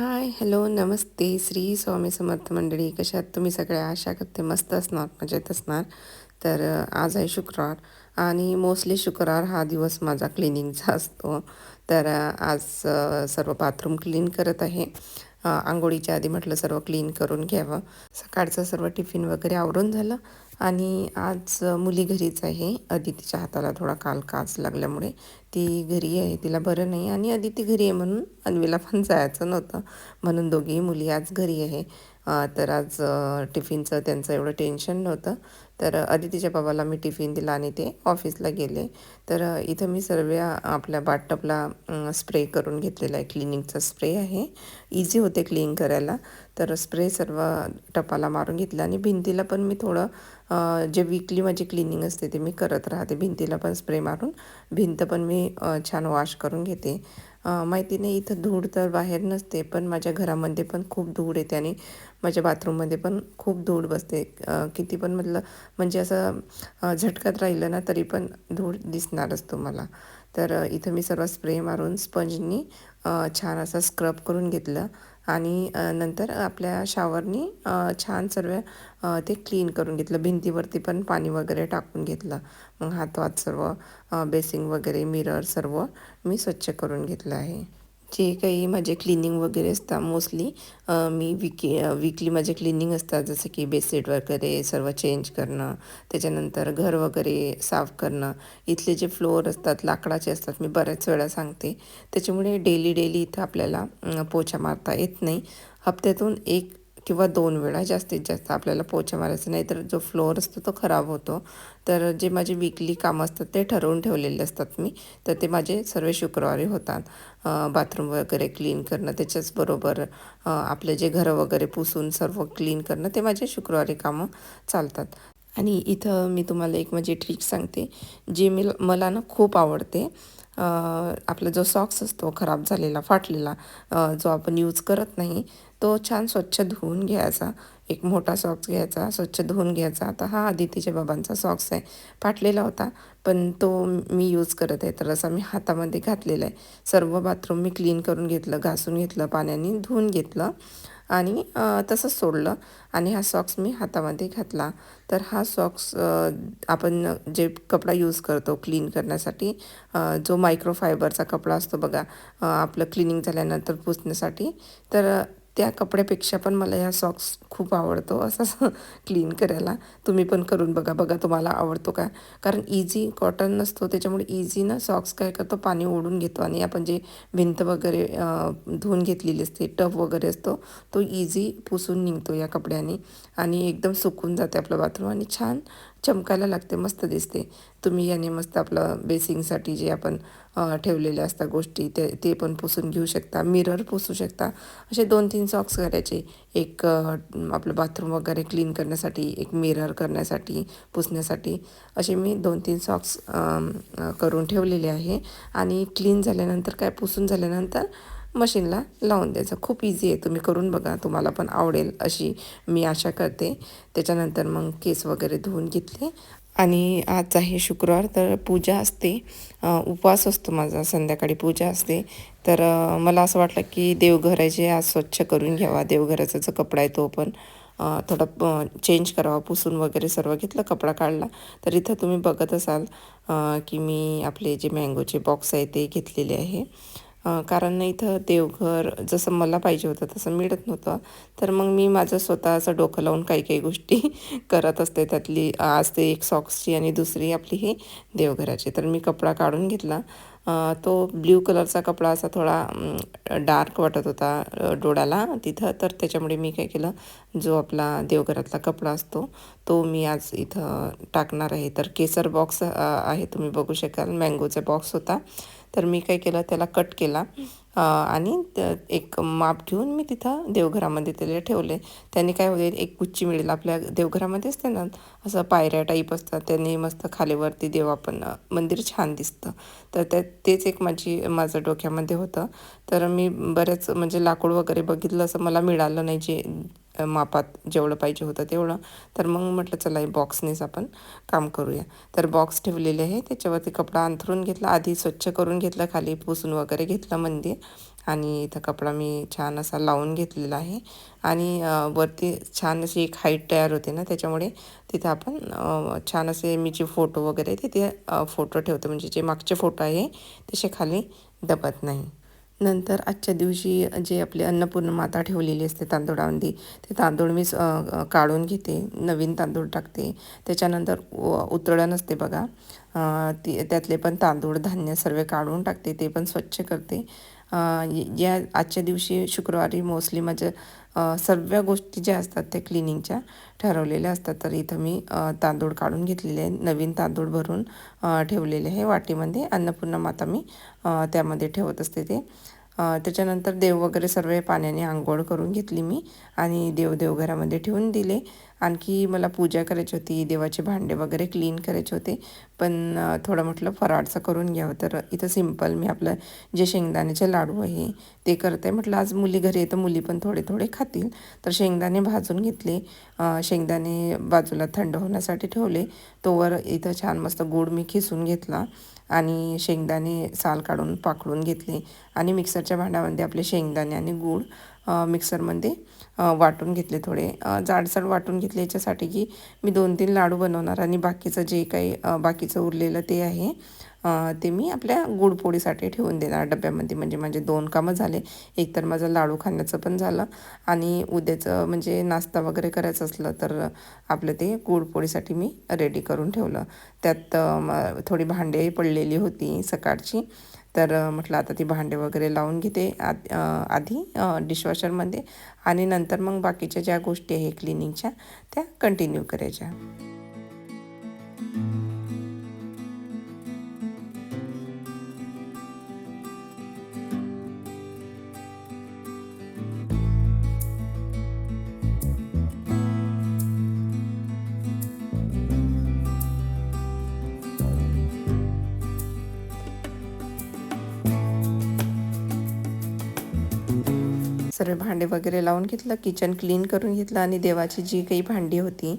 Hi hello नमस्ते श्री स्वामी समर्थ मंडळी. कशा आहात तुम्ही सगळ्या आशा करते मस्त असणार मजेत असणार. तर आज आहे शुक्रवार. आणि मोस्टली शुक्रवार हा दिवस माझा क्लिनिंगचा असतो. तर आज सर्व बाथरूम क्लीन करत आहे. आंघोळीच्या आधी म्हटलं सर्व क्लीन करून घ्यावं. सकाळचं सर्व टिफिन वगैरे आवरून झालं. आणि आज मुली घरीच आहे. अदितीच्या हाताला थोडा काल काच लागल्यामुळे ती घरी आहे. तिला बरं नाही. आणि अदिती घरी आहे म्हणून अन्वीला पण जायचं नव्हतं. म्हणून दोघीही मुली आज घरी आहे. तर आज टिफिनचं त्यांचं एवढं टेन्शन नव्हतं. तर अदितीच्या बाबाला मी टिफिन दिला आणि ते ऑफिसला गेले. तर इथं मी सर्व आपल्या बाटटपला स्प्रे करून घेतलेला आहे. क्लिनिंगचा स्प्रे आहे. इझी होते क्लीन करायला. तर स्प्रे सर्व टपाला मारून घेतला आणि भिंतीला पण मी थोडं जे वीकली माझी क्लिनिंग असते ते मी करत राहते. भिंतीला पण स्प्रे मारून. भिंत पण मी छान वॉश करून घेते. माहिती नाही इथं धूळ तर बाहेर नसते पण माझ्या घरामध्ये पण खूप धूळ येते आणि माझ्या बाथरूममध्ये पण खूप धूळ बसते. किती पण म्हटलं म्हणजे असं झटकत राहिलं ना तरी पण धूळ दिसणारच तुम्हाला. तर इथं मी सर्व स्प्रे मारून स्पंजनी छान असं स्क्रब करून घेतलं. आणि नंतर आपल्या शावरनी छान सर्व ते क्लीन करून घेतलं. भिंतीवरती पण पाणी वगैरे टाकून घेतलं. मग हातवात सर्व बेसिंग वगैरे मिरर सर्व मी स्वच्छ करून घेतलं आहे. जे काही माझे क्लिनिंग वगैरे असतात मोस्टली मी विकी विकली माझे क्लिनिंग असतात जसं की बेडशीट वगैरे सर्व चेंज करणं त्याच्यानंतर घर वगैरे साफ करणं. इथले जे फ्लोअर असतात लाकडाचे असतात मी बऱ्याच वेळा सांगते. त्याच्यामुळे डेली डेली इथं आपल्याला पोछा मारता येत नाही. हप्त्यातून एक किंवा दोन वेळा जास्तीत जास्त आपल्याला पोछा मारायचा नाही तर जो फ्लोअर असतो तो खराब होतो. तर जे माझे वीकली कामं असतात ते ठरवून ठेवलेले असतात मी. तर ते माझे सर्व शुक्रवारी होतात. बाथरूम वगैरे क्लीन करणं त्याच्याचबरोबर आपले जे घरं वगैरे पुसून सर्व क्लीन करणं ते माझे शुक्रवारी कामं चालतात. आणि इथं मी तुम्हाला एक माझी ट्रिक सांगते जे मी मला ना खूप आवडते. आपला जो सॉक्स असतो खराब झालेला फाटलेला जो आपण यूज करत नाही तो छान स्वच्छ धुवून घ्यायचा. एक मोठा सॉक्स घ्यायचा स्वच्छ धुवून घ्यायचा. आता हा आदितीच्या बाबांचा सॉक्स आहे. फाटलेला होता पण तो मी यूज करत आहे. तर असा मी हातामध्ये घातलेला आहे. सर्व बाथरूम मी क्लीन करून घेतलं घासून घेतलं पाण्याने धुवून घेतलं आणि तसं तसंच सोडलं. आणि हा सॉक्स मी हातामध्ये घातला. तर हा सॉक्स आपण जे कपडा यूज करतो क्लीन करण्यासाठी जो मायक्रोफायबरचा कपडा असतो बघा आपलं क्लिनिंग झाल्यानंतर पुसण्यासाठी तर त्या कपड्यापेक्षा पण मला ह्या सॉक्स खूप आवडतो असं क्लीन करायला. तुम्ही पण करून बघा बघा तुम्हाला आवडतो का? कारण इझी कॉटन नसतो त्याच्यामुळे इझी ना सॉक्स काय करतो? पाणी ओढून घेतो आणि आपण जे भिंत वगैरे धुवून घेतलेली असते टफ वगैरे असतो तो इझी पुसून निघतो या कपड्याने आणि एकदम सुकून जाते आपलं बाथरूम आणि छान चमकायला लागते मस्त दिसते. तुम्ही याने मस्त आपलं बेसिंगसाठी जे आपण ठेवलेले असतात गोष्टी ते ते पण पुसून घेऊ शकता. मिरर पुसू शकता. असे दोन तीन सॉक्स करायचे. एक आपलं बाथरूम वगैरे क्लीन करण्यासाठी एक मिरर करण्यासाठी पुसण्यासाठी. असे मी दोन तीन सॉक्स करून ठेवलेले आहे. आणि क्लीन झाल्यानंतर काय पुसून झाल्यानंतर मशीनला लावून द्यायचं. खूप इझी आहे. तुम्ही करून बघा. तुम्हाला पण आवडेल अशी मी आशा करते. त्याच्यानंतर मग केस वगैरे धुवून घेतले. आणि आज आहे शुक्रवार तर पूजा असते. उपवास असतो माझा. संध्याकाळी पूजा असते. तर मला असं वाटलं की देवघर आहे जे आज स्वच्छ करून घ्यावा. देवघराचा जो कपडा आहे तो पण थोडा चेंज करावा. पुसून वगैरे सर्व घेतलं कपडा काढला. तर इथं तुम्ही बघत असाल की मी आपले जे मँगोचे बॉक्स आहे ते घेतलेले आहे. कारण इथं देवघर जसं मला पाहिजे होतं तसं मिळत नव्हतं. तर मग मी माझं स्वतःचं डोकं लावून काही काही गोष्टी करत असते. त्यातली आज ते एक सॉक्सची आणि दुसरी आपली ही देवघराची. तर मी कपडा काढून घेतला. तो ब्ल्यू कलरचा कपडा असा थोडा डार्क वाटत होता डोळ्याला तिथं. तर त्याच्यामुळे मी काय केलं जो आपला देवघरातला कपडा असतो तो मी आज इथं टाकणार आहे. तर केसर बॉक्स आहे तुम्ही बघू शकाल. मँगोचा बॉक्स होता. तर मी काय केलं त्याला कट केला. आणि एक माप घेऊन मी तिथं देवघरामध्ये त्याला ठेवले. त्याने काय होईल एक गुच्ची मिळेल आपल्या देवघरामध्ये असते ना असं पायऱ्या टाईप असतात त्याने मस्त खालीवरती देव आपण मंदिर छान दिसतं. तर त्या तेच एक माझी माझं डोक्यामध्ये होतं. तर मी बऱ्याच म्हणजे लाकूड वगैरे बघितलं असं मला मिळालं नाही जे मापात जेवढं पाहिजे होतं तेवढं. तर मग म्हटलं चला बॉक्सनेच आपण काम करूया. तर बॉक्स ठेवलेले आहे. त्याच्यावरती कपडा अंथरून घेतला. आधी स्वच्छ करून घेतलं खाली पुसून वगैरे घेतलं मंदिर. आणि इथं कपडा मी छान असा लावून घेतलेला आहे. आणि वरती छान अशी एक हाईट तयार होते ना त्याच्यामुळे तिथं आपण छान असे मी जे फोटो वगैरे तिथे फोटो ठेवतो. म्हणजे जे मागचे फोटो आहे तसे खाली दबत नाही. नंतर आजच्या दिवशी जे आपले अन्नपूर्ण माता ठेवलेली असते तांदूळामध्ये ते तांदूळ मी काढून घेते नवीन तांदूळ टाकते. त्याच्यानंतर उतळण असते बघा. ती त्यातले पण तांदूळ धान्य सर्व काढून टाकते ते पण स्वच्छ करते. या आजच्या दिवशी शुक्रवारी मोस्टली माझ्या सर्व गोष्टी ज्या असतात त्या क्लिनिंगच्या ठरवलेल्या असतात. तर इथं मी तांदूळ काढून घेतलेले आहे नवीन तांदूळ भरून ठेवलेले आहे. वाटीमध्ये अन्नपूर्णा माता मी त्यामध्ये ठेवत असते ते. त्याच्यानंतर देव वगैरे सर्व पाण्याने आंघोळ करून घेतली मी आणि देव देवघरामध्ये ठेवून दिले. आणखी मला पूजा करायची होती देवाचे भांडे वगैरे क्लीन करायचे होते. पण थोडं म्हटलं फराळचं करून घ्यावं. तर इथं सिंपल मी आपलं जे शेंगदाण्याचे लाडू आहे ते करते. म्हटलं आज मुली घरी येतं मुली पण थोडे थोडे खातील. तर शेंगदाणे भाजून घेतले. शेंगदाणे बाजूला थंड होण्यासाठी ठेवले. तोवर इथं छान मस्त गोड मी खिसून घेतला आणि शेंगदाणे साल काढून पाकडून घेतले. आणि मिक्सरच्या भांड्यामध्ये आपले शेंगदाणे आणि गूळ मिक्सरमध्ये वाटून घेतले थोडे. जाडसड वाटून घेतले याच्यासाठी की मी दोन तीन लाडू बनवणार आणि बाकीचं जे काही बाकीचं उरलेलं ते आहे ते मी आपल्या गुडपोळीसाठी ठेवून देणार डब्यामध्ये. म्हणजे माझे दोन कामं झाले. एक तर माझं लाडू खाण्याचं पण झालं आणि उद्याचं म्हणजे नाश्ता वगैरे करायचं असलं तर आपलं ते गुडपोळीसाठी मी रेडी करून ठेवलं. त्यात थोडी भांडे पडलेली होती सकाळची. तर म्हटलं आता ती भांडे वगैरे लावून घेते आधी डिशवॉशरमध्ये आणि नंतर मग बाकीच्या ज्या गोष्टी आहे क्लिनिंगच्या त्या कंटिन्यू करायच्या. सर्व भांडे वगैरे लावून घेतलं किचन क्लीन करून घेतलं आणि देवाची जी काही भांडी होती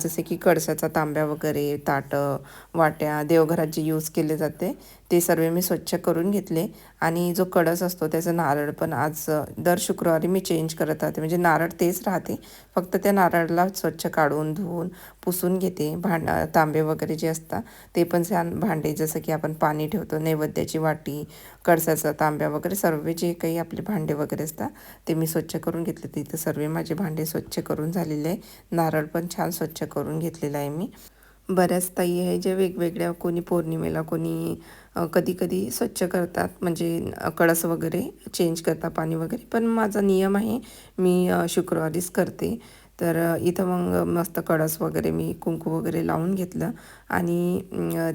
जसे की कळसाचा तांब्या वगैरे ताटं वाट्या देवघरात जे यूज केले जाते ते सर्व मी स्वच्छ करून घेतले. आणि जो कडस असतो त्याचं नारळ पण आज दर शुक्रवारी मी चेंज करत राहते. म्हणजे नारळ तेच राहते. फक्त त्या नारळाला स्वच्छ काढून धुवून पुसून घेते. भांड तांबे वगैरे जे असतात ते पण छान भांडे जसं की आपण पाणी ठेवतो नैवेद्याची वाटी कळसाचा तांब्या वगैरे सर्व जे काही आपले भांडे वगैरे असतात ते मी स्वच्छ करून घेतले. तिथं सर्व माझे भांडे स्वच्छ करून झालेले आहे. नारळ पण छान स्वच्छ करून घेतलेला आहे मी. बऱ्याच ताई आहे जे वेगवेगळ्या कोणी पौर्णिमेला कोणी कधीकधी स्वच्छ करतात. म्हणजे कळस वगैरे चेंज करतात पाणी वगैरे. पण माझा नियम आहे मी शुक्रवारीच करते. तर इथं मग मस्त कळस वगैरे मी कुंकू वगैरे लावून घेतलं. आणि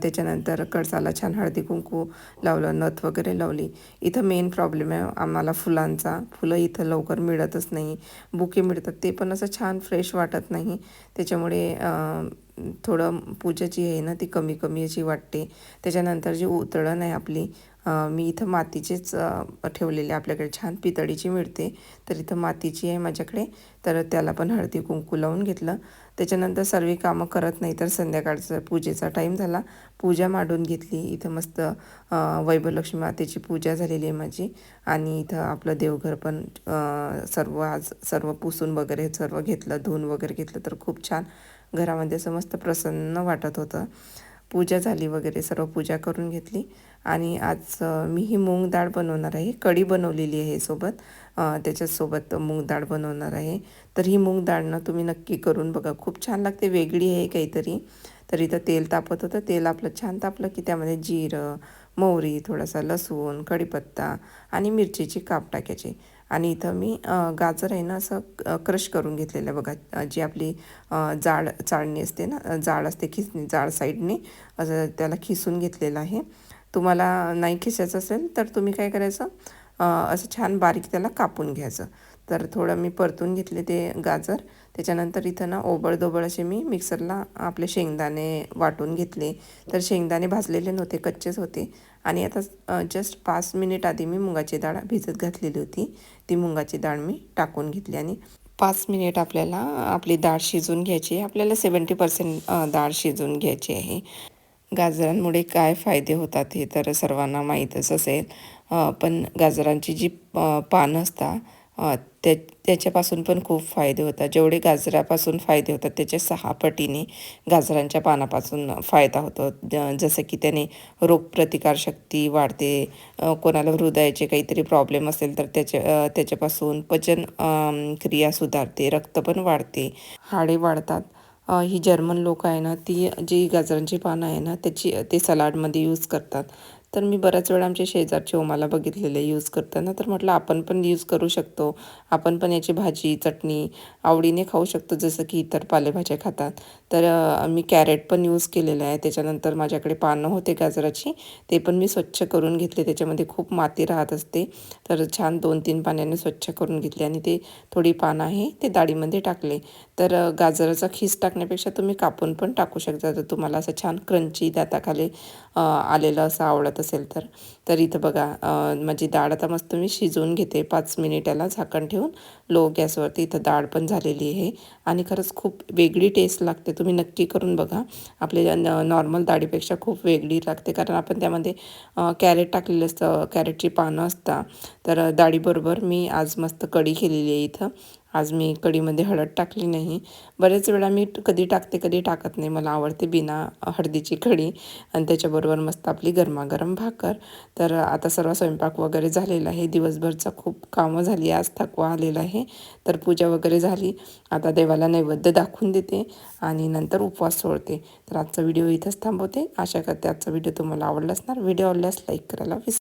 त्याच्यानंतर कळसाला छान हळदी कुंकू लावलं नथ वगैरे लावली. इथं मेन प्रॉब्लेम आहे आम्हाला फुलांचा. फुलं इथं लवकर मिळतच नाही. बुके मिळतात ते पण असं छान फ्रेश वाटत नाही. त्याच्यामुळे थोडं पूजाची आहे ना ती कमी कमी अशी वाटते. त्याच्यानंतर जी उतळण आहे आपली मी इथं मातीचेच ठेवलेले आपल्याकडे छान पितळीची मिळते. तर इथं मातीची आहे माझ्याकडे. तर त्याला पण हळदी कुंकू लावून घेतलं. त्याच्यानंतर सर्व कामं करत नाही तर संध्याकाळचा पूजेचा टाईम झाला. पूजा मांडून घेतली. इथं मस्त वैभवलक्ष्मी मातेची पूजा झालेली आहे माझी. आणि इथं आपलं देवघर पण सर्व आज सर्व पुसून वगैरे सर्व घेतलं. धुवून वगैरे घेतलं तर खूप छान. घरामध्ये असं मस्त प्रसन्न वाटत होतं. पूजा झाली वगैरे सर्व पूजा करून घेतली. आणि आज मी ही मूग डाळ बनवणार आहे. कढी बनवलेली आहे सोबत. त्याच्यासोबत मूग डाळ बनवणार आहे. तर ही मूग डाळनं तुम्ही नक्की करून बघा. खूप छान लागते. वेगळी आहे काहीतरी. तर इथं तेल तापत होतं. तेल आपलं छान तापलं की त्यामध्ये जिरं मोहरी थोडासा लसूण कढीपत्ता आणि मिरचीची काप टाक्याची. आणि इथं मी गाजर आहे ना असं क्रश करून घेतलेलं आहे बघा. जी आपली जाड चाळणी असते ना जाड असते खिसणी जाड साईडने. असं त्याला खिसून घेतलेलं आहे. तुम्हाला नाही खिसायचं असेल तर तुम्ही काय करायचं? असं छान बारीक त्याला कापून घ्यायचं. तर थोडं मी परतून घेतले ते गाजर. त्याच्यानंतर इथं ना ओबळदोबळ असे मी मिक्सरला आपले शेंगदाणे वाटून घेतले. तर शेंगदाणे भाजलेले नव्हते कच्चेच होते. आणि आता जस्ट पाच मिनिट आधी मी मुगाची डाळ भिजत घातलेली होती. ती मुगाची डाळ मी टाकून घेतली आणि पाच मिनिट आपल्याला आपली डाळ शिजवून घ्यायची आहे. आपल्याला सेवन्टी पर्सेंट डाळ शिजवून घ्यायची आहे. गाजरांमुळे काय फायदे होतात हे तर सर्वांना माहीतच असेल. पण गाजरांची जी पानं असतात त्या त्याच्यापासून पण खूप फायदे होतात. जेवढे गाजरापासून फायदे होतात त्याच्या सहा पटीने गाजरांच्या पानापासून फायदा होतो. ज- जसं की त्याने रोगप्रतिकारशक्ती वाढते कोणाला हृदयाचे काहीतरी प्रॉब्लेम असेल तर त्याच्या त्याच्यापासून पचन क्रिया सुधारते रक्त पण वाढते. हाडे वाढतात. ही जर्मन लोक आहे ना ती जी गाजरांची पानं आहे ना त्याची ते सलाडमध्ये यूज करतात. तर मी बऱ्याच वेळा आमच्या शेजारचे ओमाला बघितलेले यूज करताना तर म्हटलं आपण पण यूज करू शकतो. आपण पण याची भाजी चटणी आवडीने खाऊ शकतो जसं की इतर पालेभाज्या खातात. तर मी कॅरेट पण यूज केलेलं आहे. त्याच्यानंतर माझ्याकडे पानं होते गाजराची. ते पण मी स्वच्छ करून घेतले. त्याच्यामध्ये खूप माती राहत असते. तर छान दोन तीन पाण्याने स्वच्छ करून घेतले आणि ते थोडी पानं आहे ते डाळीमध्ये टाकले. तर गाजराचा खीस टाकण्यापेक्षा तुम्ही कापून पण टाकू शकता. जर तुम्हाला असं छान क्रंची दाताखाली आलेलं असं आवडत असेल तर. तर इथं बघा माझी डाळ आता मस्त मी शिजवून घेते पाच मिनिटाला झाकण ठेवून. लो गॅसवरती इथं डाळ पण झालेली आहे. आणि खरंच खूप वेगळी टेस्ट लागते. तुम्ही नक्की करून बघा. आपल्या नॉर्मल डाळीपेक्षा खूप वेगळी लागते. कारण आपण त्यामध्ये कॅरेट टाकलेलं असतं. कॅरेटची पानं असतात तर डाळीबरोबर मी आज मस्त कढी केलेली आहे इथं. आज मी कढीमध्ये हळद टाकली नाही. बरेच वेळा मी कधी टाकते कधी टाकत नाही. मला आवडते बिना हळदीची कढी आणि त्याच्याबरोबर मस्त आपली गरमागरम भाकर. तर आता सर्व स्वयंपाक वगैरे झालेला आहे. दिवसभरचा खूप कामं झाली आज थकवा आलेला आहे. तर पूजा वगैरे झाली. आता देवाला नैवेद्य दाखवून देते आणि नंतर उपवास सोडते. तर आजचा व्हिडिओ इथंच थांबवते. आशा करते आजचा व्हिडिओ तुम्हाला आवडला असणार. व्हिडिओ आवडल्यास लाईक करायला विसर